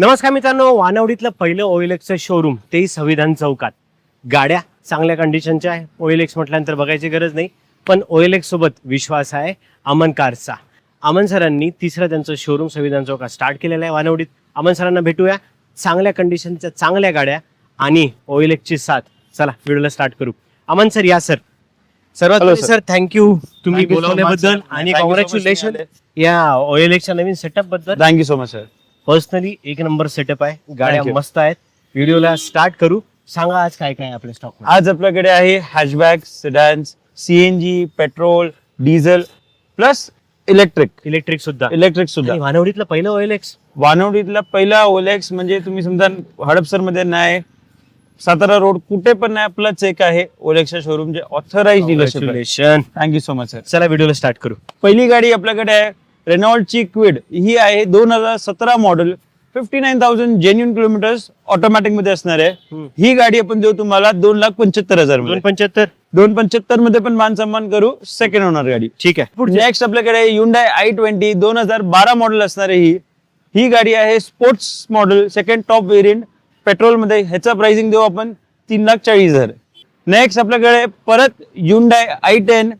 नमस्कार मित्रांनो वानवडीतलं पहिलं ओएलएक्सचं शोरूम तेही संविधान चौकात. गाड्या चांगल्या कंडिशनच्या आहे ओएलएक्स म्हटल्यानंतर बघायची गरज नाही पण ओएलएक्स सोबत विश्वास आहे अमन कारचा. अमन सरांनी तिसरं त्यांचं शोरूम संविधान चौकात स्टार्ट केलेलं आहे वानवडीत. अमन सरांना भेटूया. चांगल्या कंडिशनच्या चांगल्या गाड्या आणि ओएलएक्सची साथ. चला व्हिडिओला स्टार्ट करू. अमन सर या सर. सर्वात सर थँक्यू तुम्ही बोलवल्याबद्दल. आणि कॉंग्रॅच्युलेशन या ओएलएक्सच्या नवीन सेटअपबद्दल. Thank you so much sir personally एक नंबर सेटअप आहे. गाड्या Thank you. मस्त आहेत. व्हिडिओला स्टार्ट करू. सांगा आज काय काय आहे आपल्या स्टॉक आज आपल्याकडे आहे hatchback sedans CNG petrol diesel plus electric electric सुद्धा. इलेक्ट्रिक सुद्धा. आणि वानवडीतलं पहिलं ऑइल एक्स वानवडीतला पहिला ओलेक्स म्हणजे तुम्ही समजा हडपसरमध्ये नाही सातारा रोड कुठे पण नाही आपलाच एक आहे ओलेक्सच्या शोरूमचे authorise dealership. Thank you so sir sir व्हिडिओला स्टार्ट करू. पहिली गाडी आपल्याकडे आहे रेनॉल्डची क्विड ही आहे दोन हजार सतरा model. Fifty nine thousand genuine kilometres ऑटोमॅटिकमध्ये असणार. आहे. ही गाडी आपण देऊ तुम्हाला दोन लाख पंच्याहत्तर हजार दोन पंच्याहत्तर. दोन पंच्याहत्तरमध्ये पण मान सन्मान करू सेकंड होणार गाडी. ठीक आहे. नेक्स्ट आपल्याकडे युंडाय आय ट्वेंटी दोन हजार बारा मॉडेल असणार आहे ही. ही गाडी आहे sports model second top variant पेट्रोलमध्ये ह्याचा प्राइसिंग देऊ आपण तीन लाख चाळीस हजार. नेक्स्ट आपल्याकडे परत युंडाय आय टेन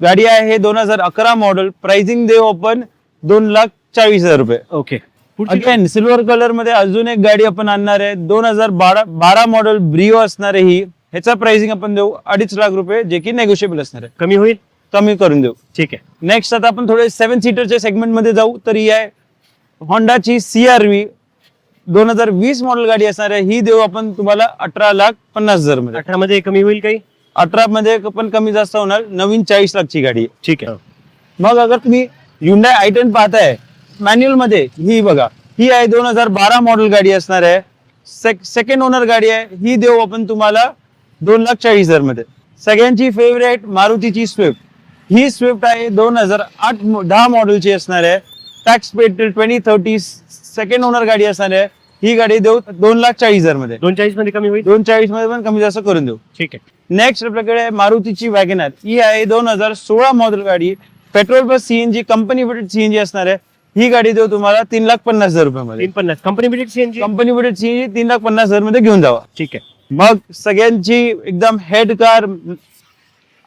गाडी आहे दोन हजार अकरा मॉडेल प्राइसिंग देऊ आपण दोन लाख चाळीस हजार रुपये. ओके अगेन सिल्वर कलरमध्ये अजून एक गाडी आपण आणणार आहे. दोन हजार बारा बारा मॉडेल ब्रिओ असणार आहे ही. ह्याचा प्राइसिंग आपण देऊ अडीच लाख रुपये जे की नेगोशिएबल असणार आहे. कमी होईल? कमी करून देऊ. ठीक आहे. नेक्स्ट आता आपण थोडे सेव्हन सीटरच्या सेगमेंटमध्ये जाऊ. तर ही आहे होंडाची सीआरव्ही दोन हजार वीस मॉडेल गाडी असणार आहे. ही देऊ आपण तुम्हाला अठरा लाख पन्नास हजारमध्ये अठरा मध्ये कमी होईल काही? अठरा मध्ये पण कमी जास्त होणार. नवीन चाळीस लाखची गाडी आहे. ठीक आहे. मग अगर तुम्ही युंडाय आय टेन पाहताय मॅन्युअलमध्ये ही बघा. ही आहे दोन हजार बारा मॉडेल गाडी असणार आहे. सेकंड ओनर गाडी आहे. ही देऊ आपण तुम्हाला दोन लाख चाळीस हजारमध्ये सगळ्यांची फेवरेट मारुतीची स्विफ्ट ही स्विफ्ट आहे दोन हजार आठ दहा मॉडेलची असणार आहे. Tax paid twenty thirty second owner गाडी असणार आहे. ही गाडी देऊ दोन लाख चाळीस हजारमध्ये दोन चाळीसमध्ये कमी होईल? दोन चाळीसमध्ये पण कमी जास्त करून देऊ. ठीक आहे. नेक्स्ट आपल्याकडे मारुतीची वॅगनर ही आहे दोन हजार सोळा मॉडेल गाडी. Petrol plus CNG company fitted CNG असणार आहे. ही गाडी देऊ तुम्हाला तीन लाख पन्नास हजार रुपयामध्ये. तीन पन्नास. Company fitted CNG company fitted CNG तीन लाख पन्नास हजारमध्ये घेऊन जावा. ठीक आहे. मग सगळ्यांची एकदम हेड कार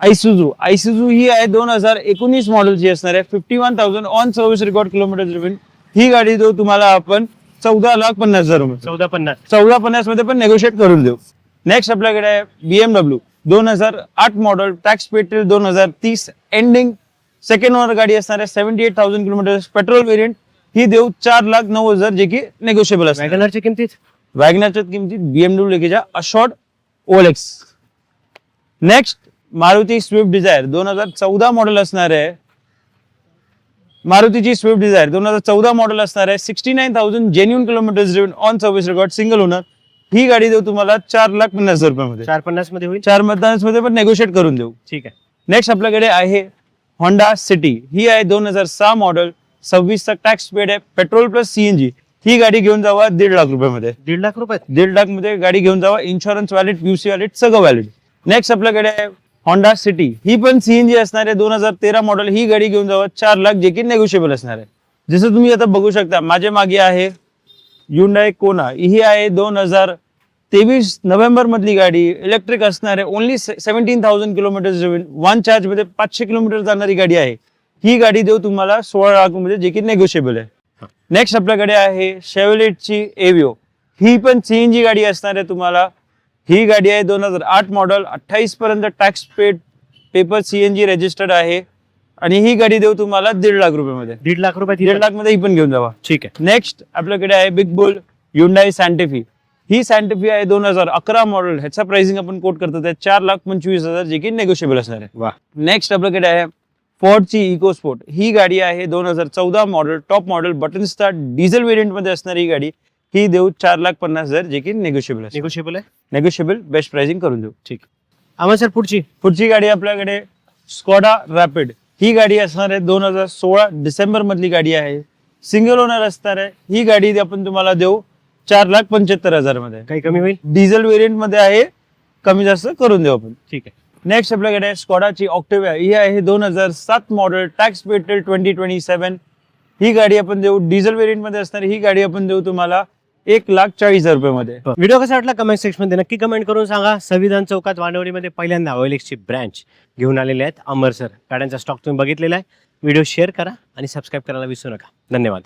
आयसुझू आयसुझू ही आहे दोन हजार एकोणीस मॉडेलची असणार आहे. Fifty one thousand on service record kilometre ही गाडी देऊ तुम्हाला आपण चौदा लाख पन्नास हजार रुपये. चौदा पन्नास. चौदा पन्नासमध्ये पण नेगोशिएट करून देऊ. नेक्स्ट आपल्याकडे आहे बीएमडब्ल्यू दोन हजार आठ मॉडेल टॅक्स पेट्रोल दोन हजार तीस एंडिंग सेकंड ओनर गाडी असणार आहे seventy eight thousand kilometre petrol variant ही देऊ चार लाख नऊ हजार जे की नेगोशिएबल असणार. वॅगनरच्या किमतीत? वॅगनरच्या किमतीत बीएमडब्ल्यू लेकेच्या अशॉर्ट OLX next Maruti Swift Dzire दोन हजार चौदा मॉडेल असणार आहे. मारुतीची स्विफ्ट डिझायर दोन हजार चौदा मॉडेल असणार आहे. Sixty nine thousand genuine kilometre on service record single owner ही गाडी देऊ तुम्हाला चार लाख पन्नास हजार रुपयामध्ये. चार पन्नासमध्ये होईल? चारमध्ये पण नेगोशिएट करून देऊ. ठीक आहे. नेक्स्ट आपल्याकडे आहे होंडा सिटी ही आहे दोन हजार सहा मॉडेल सव्वीसचा टॅक्स पेड आहे. पेट्रोल प्लस सीएनजी ही गाडी घेऊन जावा दीड लाख रुपयामध्ये. दीड लाख रुपये दीड लाखमध्ये गाडी घेऊन जावा. इन्शुरन्स वॅलिड युसी वॅलिड सगळं वॅलिड नेक्स्ट आपल्याकडे आहे होंडा सिटी ही पण सीएनजी असणार आहे. दोन हजार तेरा मॉडेल ही गाडी घेऊन जावा. चार लाख जे की नेगोशिएबल असणार आहे. जसं तुम्ही आता बघू शकता माझ्या मागे आहे युंडाय कोना ही आहे दोन हजार तेवीस नोव्हेंबर मधली गाडी. इलेक्ट्रिक असणार आहे. Only seventeen thousand kilometre one चार्जमध्ये पाचशे किलोमीटर जाणारी गाडी आहे. ही गाडी देऊ तुम्हाला सोळा लाखमध्ये जे की नेगोशिएबल आहे. नेक्स्ट आपल्याकडे आहे शेवलेटची एव्हिओ ही पण सीएनजी गाडी असणार आहे तुम्हाला. ही गाडी आहे दोन हजार आठ मॉडेल अठ्ठावीस पर्यंत tax paid paper CNG registered आहे. आणि ही गाडी देऊ तुम्हाला दीड लाख रुपयामध्ये. दीड लाख रुपये दीड लाखमध्ये ही पण घेऊन जावा. ठीक आहे. नेक्स्ट आपल्याकडे आहे big bull Hyundai Santa Fe ही सँटेफी आहे दोन हजार अकरा मॉडेल ह्याचा प्राइसिंग आपण कोट करतो त्या चार लाख पंचवीस हजार जे की नेगोशिएबल असणार आहे. वा नेक्स्ट आपल्याकडे आहे फोर्डची इको स्पोर्ट ही गाडी आहे दोन हजार चौदा model top model button start diesel व्हेरियंटमध्ये असणारी ही गाडी. ही देऊ चार लाख पन्नास हजार जे की नेगोशिएबल आहे. निगोशिएबल आहे? नेगोशिएबल बेस्ट प्राइसिंग करून देऊ. ठीक. आम्हाला सर पुढची. पुढची गाडी आपल्याकडे स्कॉडा रॅपिड ही गाडी असणार आहे दोन हजार सोळा डिसेंबर मधली गाडी आहे. सिंगल ओनर असणार आहे. ही गाडी आपण तुम्हाला देऊ चार लाख पंच्याहत्तर हजारमध्ये काही कमी होईल? डिझेल व्हेरियंटमध्ये आहे. कमी जास्त करून देऊ आपण. ठीक आहे. नेक्स्ट आपल्याकडे स्कॉडाची ऑक्टेविया ही आहे दोन हजार सात model tax paid twenty twenty seven ही गाडी आपण देऊ. डिझेल व्हेरियंटमध्ये असणारी ही गाडी आपण देऊ तुम्हाला एक लाख चाळीस हजार रुपयामध्ये. व्हिडिओ कसा वाटला कमेंट सेक्शनमध्ये? नक्की कमेंट करून सांगा. संविधान चौकात वानवडीमध्ये पहिल्यांदा ओएलएक्सची ब्रँच घेऊन आलेले आहेत अमर सर. गाड्यांचा स्टॉक तुम्ही बघितलेला आहे. व्हिडिओ शेअर करा आणि सबस्क्राईब करायला विसरू नका. धन्यवाद.